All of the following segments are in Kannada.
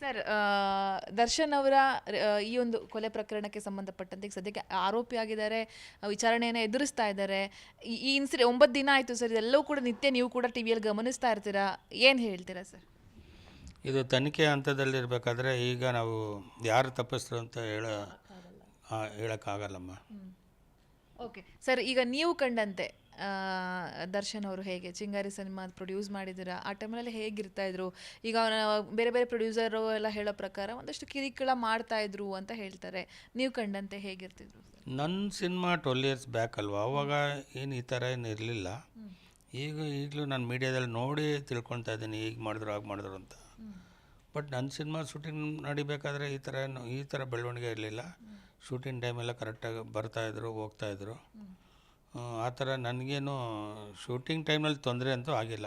ಸರ್ ದರ್ಶನ್ ಅವರ ಈ ಒಂದು ಕೊಲೆ ಪ್ರಕರಣಕ್ಕೆ ಸಂಬಂಧಪಟ್ಟಂತೆ ಈಗ ಸದ್ಯಕ್ಕೆ ಆರೋಪಿ ಆಗಿದ್ದಾರೆ ವಿಚಾರಣೆಯನ್ನು ಎದುರಿಸ್ತಾ ಇದ್ದಾರೆ. ಈ ಇನ್ಸಿಡೆ ಒಂಬತ್ತು ದಿನ ಆಯಿತು ಸರ್ ಇದೆಲ್ಲವೂ ಕೂಡ ನಿತ್ಯ ನೀವು ಕೂಡ ಟಿ ವಿಯಲ್ಲಿ ಗಮನಿಸ್ತಾ ಇರ್ತೀರಾ? ಏನು ಹೇಳ್ತೀರಾ ಸರ್? ಇದು ತನಿಖೆ ಹಂತದಲ್ಲಿರಬೇಕಾದ್ರೆ ಈಗ ನಾವು ಯಾರು ತಪ್ಪಿಸ್ರು ಅಂತ ಹೇಳ ಹೇಳೋಕ್ಕಾಗಲ್ಲಮ್ಮ. ಓಕೆ ಸರ್ ಈಗ ನೀವು ಕಂಡಂತೆ ದರ್ಶನ್ ಅವರು ಹೇಗೆ ಚಿಂಗಾರಿ ಸಿನಿಮಾ ಪ್ರೊಡ್ಯೂಸ್ ಮಾಡಿದ್ದೀರಾ? ಆ ಟೈಮಲ್ಲಿ ಹೇಗಿರ್ತಾ ಇದ್ರು? ಈಗ ಬೇರೆ ಬೇರೆ ಪ್ರೊಡ್ಯೂಸರು ಎಲ್ಲ ಹೇಳೋ ಪ್ರಕಾರ ಒಂದಷ್ಟು ಕಿರಿಕಿಳ ಮಾಡ್ತಾ ಇದ್ರು ಅಂತ ಹೇಳ್ತಾರೆ. ನೀವು ಕಂಡಂತೆ ಹೇಗಿರ್ತಿದ್ರು? ನನ್ನ ಸಿನಿಮಾ ಟ್ವೆಲ್ ಇಯರ್ಸ್ ಬ್ಯಾಕ್ ಅಲ್ವಾ? ಅವಾಗ ಏನು ಈ ಥರ ಏನು ಇರಲಿಲ್ಲ. ಈಗ ಈಗಲೂ ನಾನು ಮೀಡಿಯಾದಲ್ಲಿ ನೋಡಿ ತಿಳ್ಕೊತಾ ಇದ್ದೀನಿ ಈಗ ಮಾಡಿದ್ರು ಆಗ ಮಾಡಿದ್ರು ಅಂತ. ಬಟ್ ನನ್ನ ಸಿನಿಮಾ ಶೂಟಿಂಗ್ ನಡಿಬೇಕಾದ್ರೆ ಈ ಥರ ಏನು ಈ ಥರ ಬೆಳವಣಿಗೆ ಇರಲಿಲ್ಲ. ಶೂಟಿಂಗ್ ಟೈಮೆಲ್ಲ ಕರೆಕ್ಟಾಗಿ ಬರ್ತಾಯಿದ್ರು ಹೋಗ್ತಾಯಿದ್ರು ಆ ಥರ ನನಗೇನು ಶೂಟಿಂಗ್ ಟೈಮಲ್ಲಿ ತೊಂದರೆ ಅಂತೂ ಆಗಿಲ್ಲ.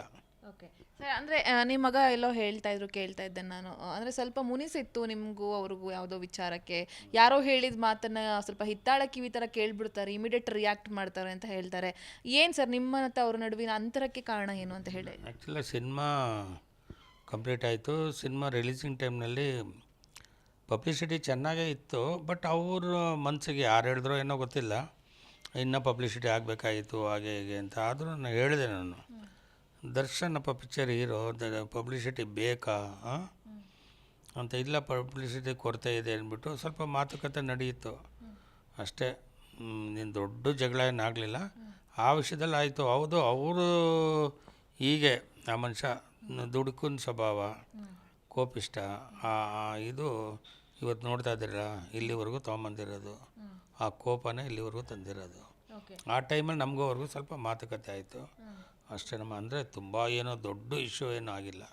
ಓಕೆ ಸರ್ ಅಂದರೆ ನಿಮ್ಮ ಮಗ ಎಲ್ಲೋ ಹೇಳ್ತಾ ಇದ್ರು ಕೇಳ್ತಾ ಇದ್ದೆ ನಾನು. ಅಂದರೆ ಸ್ವಲ್ಪ ಮುನಿಸಿತ್ತು ನಿಮಗೂ ಅವ್ರಿಗೂ ಯಾವುದೋ ವಿಚಾರಕ್ಕೆ. ಯಾರೋ ಹೇಳಿದ ಮಾತನ್ನು ಸ್ವಲ್ಪ ಹಿತ್ತಾಳ ಕಿವಿ ಥರ ಕೇಳಿಬಿಡ್ತಾರೆ ಇಮಿಡಿಯೇಟ್ ರಿಯಾಕ್ಟ್ ಮಾಡ್ತಾರೆ ಅಂತ ಹೇಳ್ತಾರೆ. ಏನು ಸರ್ ನಿಮ್ಮ ಮತ್ತು ಅವ್ರ ನಡುವಿನ ಅಂತರಕ್ಕೆ ಕಾರಣ ಏನು ಅಂತ ಹೇಳಿ? ಆ್ಯಕ್ಚುಲಿ ಸಿನಿಮಾ ಕಂಪ್ಲೀಟ್ ಆಯಿತು. ಸಿನಿಮಾ ರಿಲೀಸಿಂಗ್ ಟೈಮ್ನಲ್ಲಿ ಪಬ್ಲಿಸಿಟಿ ಚೆನ್ನಾಗೇ ಇತ್ತು, ಬಟ್ ಅವ್ರ ಮನಸ್ಸಿಗೆ ಯಾರು ಹೇಳಿದ್ರೋ ಏನೋ ಗೊತ್ತಿಲ್ಲ. ಇನ್ನೂ ಪಬ್ಲಿಸಿಟಿ ಆಗಬೇಕಾಗಿತ್ತು ಹಾಗೆ ಹೀಗೆ ಅಂತ. ಆದರೂ ನಾನು ಹೇಳಿದೆ ನಾನು. ದರ್ಶನಪ್ಪ ಪಿಕ್ಚರ್ ಹೀರೋ ಪಬ್ಲಿಸಿಟಿ ಬೇಕಾ? ಅಂತ ಇಲ್ಲ, ಪಬ್ಲಿಸಿಟಿ ಕೊರತೆ ಇದೆ ಅಂದ್ಬಿಟ್ಟು ಸ್ವಲ್ಪ ಮಾತುಕತೆ ನಡೆಯಿತು. ಅಷ್ಟೇ. ನೀನು ದೊಡ್ಡ ಜಗಳ ಏನಾಗಲಿಲ್ಲ ಆ ವಿಷಯದಲ್ಲಿ ಆಯಿತು. ಹೌದು, ಅವರು ಹೀಗೆ, ಆ ಮನುಷ್ಯ, ದುಡುಕುನ್ ಸ್ವಭಾವ, ಕೋಪಿಷ್ಟ ಇದು ಇವತ್ತು ನೋಡ್ತಾ ಇದ್ದೀರಲ್ಲ ಇಲ್ಲಿವರೆಗೂ ತೊಗೊಂಬಂದಿರೋದು. ಆ ಕೋಪನೇ ಇಲ್ಲಿವರೆಗೂ ತಂದಿರೋದು. ಆ ಟೈಮಲ್ಲಿ ನಮಗೂವರೆಗೂ ಅವ್ರಿಗೂ ಸ್ವಲ್ಪ ಮಾತುಕತೆ ಆಯಿತು. ಅಷ್ಟೇ ನಮ್ಮ ಅಂದರೆ ತುಂಬ ಏನೋ ದೊಡ್ಡ ಇಶ್ಯೂ ಏನೂ ಆಗಿಲ್ಲ.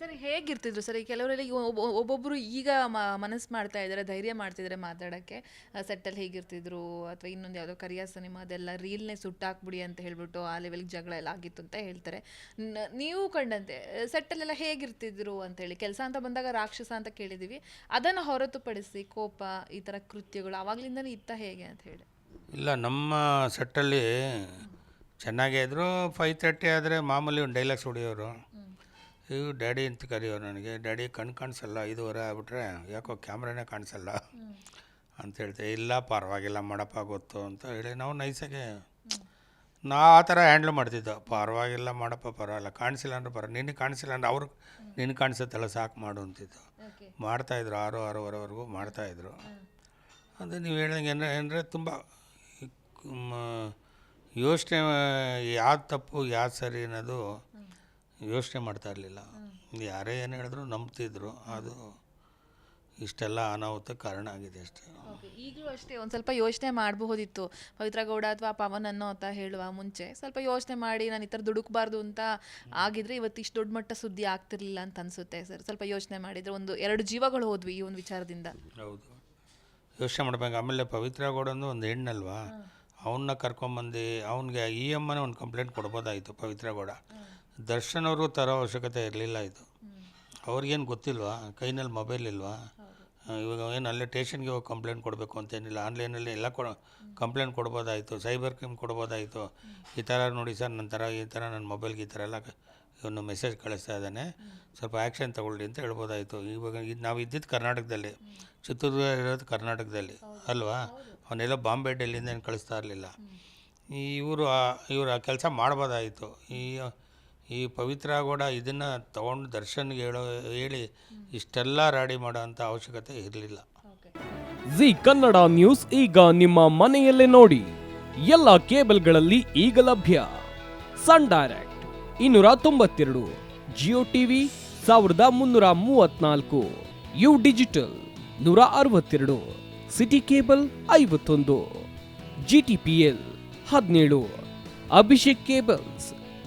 ಸರ್ ಹೇಗಿರ್ತಿದ್ರು ಸರ್? ಈ ಕೆಲವರಲ್ಲಿ ಈಗ ಒಬ್ಬ- ಒಬ್ಬೊಬ್ರು ಈಗ ಮನಸ್ಸು ಮಾಡ್ತಾ ಇದ್ದಾರೆ ಧೈರ್ಯ ಮಾಡ್ತಿದ್ದಾರೆ ಮಾತಾಡೋಕ್ಕೆ. ಸೆಟ್ಟಲ್ಲಿ ಹೇಗಿರ್ತಿದ್ರು? ಅಥವಾ ಇನ್ನೊಂದು ಯಾವುದೋ ಕರಿಯ ಸಿನಿಮಾ ಅದೆಲ್ಲ ರೀಲ್ನೇ ಸುಟ್ಟಾಕ್ಬಿಡಿ ಅಂತ ಹೇಳ್ಬಿಟ್ಟು ಆ ಲೆವೆಲ್ಗೆ ಜಗಳ ಎಲ್ಲ ಆಗಿತ್ತು ಅಂತ ಹೇಳ್ತಾರೆ. ನ- ನೀವು ಕಂಡಂತೆ ಸೆಟ್ಟಲ್ಲೆಲ್ಲ ಹೇಗಿರ್ತಿದ್ರು ಅಂತೇಳಿ ಕೆಲಸ ಅಂತ ಬಂದಾಗ ರಾಕ್ಷಸ ಅಂತ ಕೇಳಿದ್ದೀವಿ ಅದನ್ನು ಹೊರತುಪಡಿಸಿ ಕೋಪ ಈ ಥರ ಕೃತ್ಯಗಳು ಆವಾಗ್ಲಿಂದನೇ ಇತ್ತ ಹೇಗೆ ಅಂತ ಹೇಳಿ. ಇಲ್ಲ ನಮ್ಮ ಸೆಟ್ಟಲ್ಲಿ ಚೆನ್ನಾಗೇ ಇದ್ದರು ಫೈವ್ ತರ್ಟಿ ಆದರೆ ಮಾಮೂಲಿ ಒಂದು ಡೈಲಾಗ್ಸ್ ಹೊಡಿಯೋರು. ಇವು ಡ್ಯಾಡಿ ಅಂತ ಕರೆಯೋರು ನನಗೆ ಡ್ಯಾಡಿ ಕಣ್ಣು ಕಾಣಿಸಲ್ಲ ಐದುವರೆ ಆಗ್ಬಿಟ್ರೆ ಯಾಕೋ ಕ್ಯಾಮ್ರಾನೇ ಕಾಣಿಸಲ್ಲ? ಅಂತ ಹೇಳ್ತೆ ಇಲ್ಲ ಪರವಾಗಿಲ್ಲ ಮಾಡಪ್ಪ ಗೊತ್ತು ಅಂತ ಹೇಳಿ ನಾವು ನೈಸಾಗೆ ನಾ ಆ ಥರ ಹ್ಯಾಂಡ್ಲ್ ಮಾಡ್ತಿದ್ದೆ. ಪರವಾಗಿಲ್ಲ ಮಾಡಪ್ಪ ಪರವಾಗಿಲ್ಲ ಕಾಣಿಸಿಲ್ಲ ಅಂದ್ರೆ ಪರ ನಿನಗೆ ಕಾಣಿಸಿಲ್ಲ ಅಂದ್ರೆ ಅವ್ರಿಗೆ ನಿನ್ನ ಕಾಣಿಸುತ್ತಲ್ಲ ಸಾಕು ಮಾಡು ಅಂತಿದ್ದು. ಮಾಡ್ತಾಯಿದ್ರು ಆರು ಆರೂವರೆವರೆಗೂ ಮಾಡ್ತಾಯಿದ್ರು ಅಂದರೆ ನೀವು ಹೇಳಿದಂಗೆ ಏನ ಅಂದರೆ ತುಂಬ ಯೋಚನೆ ಯಾವ್ದು ತಪ್ಪು ಯಾವ್ದು ಸರಿ ಅನ್ನೋದು ಯೋಚನೆ ಮಾಡ್ತಾ ಇರಲಿಲ್ಲ. ಯಾರೇ ಏನು ಹೇಳಿದ್ರು ನಂಬ್ತಿದ್ರು ಅದು ಇಷ್ಟೆಲ್ಲ ಅನಾಹುತಕ್ಕೆ ಕಾರಣ ಆಗಿದೆ ಅಷ್ಟೇ. ಓಕೆ ಈಗಲೂ ಅಷ್ಟೇ ಒಂದು ಸ್ವಲ್ಪ ಯೋಚನೆ ಮಾಡಬಹುದಿತ್ತು. ಪವಿತ್ರ ಗೌಡ ಅಥವಾ ಪವನ್ ಅನ್ನೋ ಅಂತ ಹೇಳುವ ಮುಂಚೆ ಸ್ವಲ್ಪ ಯೋಚನೆ ಮಾಡಿ ನಾನು ಈ ಥರ ದುಡುಕಬಾರ್ದು ಅಂತ ಆಗಿದ್ರೆ ಇವತ್ತು ಇಷ್ಟು ದೊಡ್ಡ ಮಟ್ಟ ಸುದ್ದಿ ಆಗ್ತಿರ್ಲಿಲ್ಲ ಅಂತ ಅನ್ಸುತ್ತೆ ಸರ್. ಸ್ವಲ್ಪ ಯೋಚನೆ ಮಾಡಿದ್ರೆ ಒಂದು ಎರಡು ಜೀವಗಳು ಹೋದ್ವಿ ಈ ಒಂದು ವಿಚಾರದಿಂದ. ಹೌದು. ಯೋಚನೆ ಮಾಡ್ಬೇಕು. ಆಮೇಲೆ ಪವಿತ್ರ ಗೌಡಂದು ಒಂದು ಹೆಣ್ಣಲ್ವಾ? ಅವನ್ನ ಕರ್ಕೊಂಬಂದು ಅವನಿಗೆ ಈ ಅಮ್ಮನೇ ಒಂದು ಕಂಪ್ಲೇಂಟ್ ಕೊಡ್ಬೋದಾಯಿತು ಪವಿತ್ರ ಗೌಡ ದರ್ಶನ್ ಅವರು ತರೋ ಅವಶ್ಯಕತೆ ಇರಲಿಲ್ಲ ಇದು. ಅವ್ರಿಗೇನು ಗೊತ್ತಿಲ್ವಾ? ಕೈನಲ್ಲಿ ಮೊಬೈಲ್ ಇಲ್ವಾ? ಇವಾಗ ಏನು ಅಲ್ಲೇ ಟೇಷನ್ಗೆ ಹೋಗಿ ಕಂಪ್ಲೇಂಟ್ ಕೊಡಬೇಕು ಅಂತೇನಿಲ್ಲ. ಆನ್ಲೈನಲ್ಲಿ ಎಲ್ಲ ಕೊ ಕಂಪ್ಲೇಂಟ್ ಕೊಡ್ಬೋದಾಯಿತು ಸೈಬರ್ ಕ್ರೈಮ್ ಕೊಡ್ಬೋದಾಯಿತು. ಈ ಥರ ನೋಡಿ ಸರ್ ನನ್ನ ಥರ ಈ ಥರ ನನ್ನ ಮೊಬೈಲ್ಗೆ ಈ ಥರ ಎಲ್ಲ ಇವನು ಮೆಸೇಜ್ ಕಳಿಸ್ತಾ ಇದ್ದಾನೆ. ಸ್ವಲ್ಪ ಆ್ಯಕ್ಷನ್ ತಗೊಳ್ಳಿ ಅಂತ ಹೇಳ್ಬೋದಾಯಿತು. ಇವಾಗ ಇದು ನಾವು ಇದ್ದಿದ್ದು ಕರ್ನಾಟಕದಲ್ಲಿ ಚಿತ್ರದುರ್ಗ ಇರೋದು ಕರ್ನಾಟಕದಲ್ಲಿ ಅಲ್ವಾ? ಅವನ್ನೆಲ್ಲ ಬಾಂಬೆ ಡೆಲ್ಲಿಂದ ಏನು ಕಳಿಸ್ತಾ ಇರಲಿಲ್ಲ. ಇವರು ಇವರು ಆ ಕೆಲಸ ಮಾಡ್ಬೋದಾಯಿತು. ಈ ಈ ಪವಿತ್ರ ಗೌಡ ಇದನ್ನು ತಗೊಂಡು ದರ್ಶನ್ಗೆ ಹೇಳೋ ಹೇಳಿ ಇಷ್ಟೆಲ್ಲ ರಾಡಿ ಮಾಡೋ ಅಂಥ ಅವಶ್ಯಕತೆ ಇರಲಿಲ್ಲ. ಜಿ ಕನ್ನಡ ನ್ಯೂಸ್ ಈಗ ನಿಮ್ಮ ಮನೆಯಲ್ಲೇ ನೋಡಿ. ಎಲ್ಲ ಕೇಬಲ್ಗಳಲ್ಲಿ ಈಗ ಲಭ್ಯ. ಸನ್ ಡೈರೆಕ್ಟ್ ಇನ್ನೂರ ತೊಂಬತ್ತೆರಡು ಜಿಯೋ ಟಿವಿ ಸಾವಿರದ ಮುನ್ನೂರ ಮೂವತ್ನಾಲ್ಕು ಯು ಡಿಜಿಟಲ್ ನೂರ ಅರವತ್ತೆರಡು ಸಿಟಿ ಕೇಬಲ್ ಐವತ್ತೊಂದು ಜಿ ಟಿ ಪಿ ಎಲ್ ಹದಿನೇಳು ಅಭಿಷೇಕ್ ಕೇಬಲ್ಸ್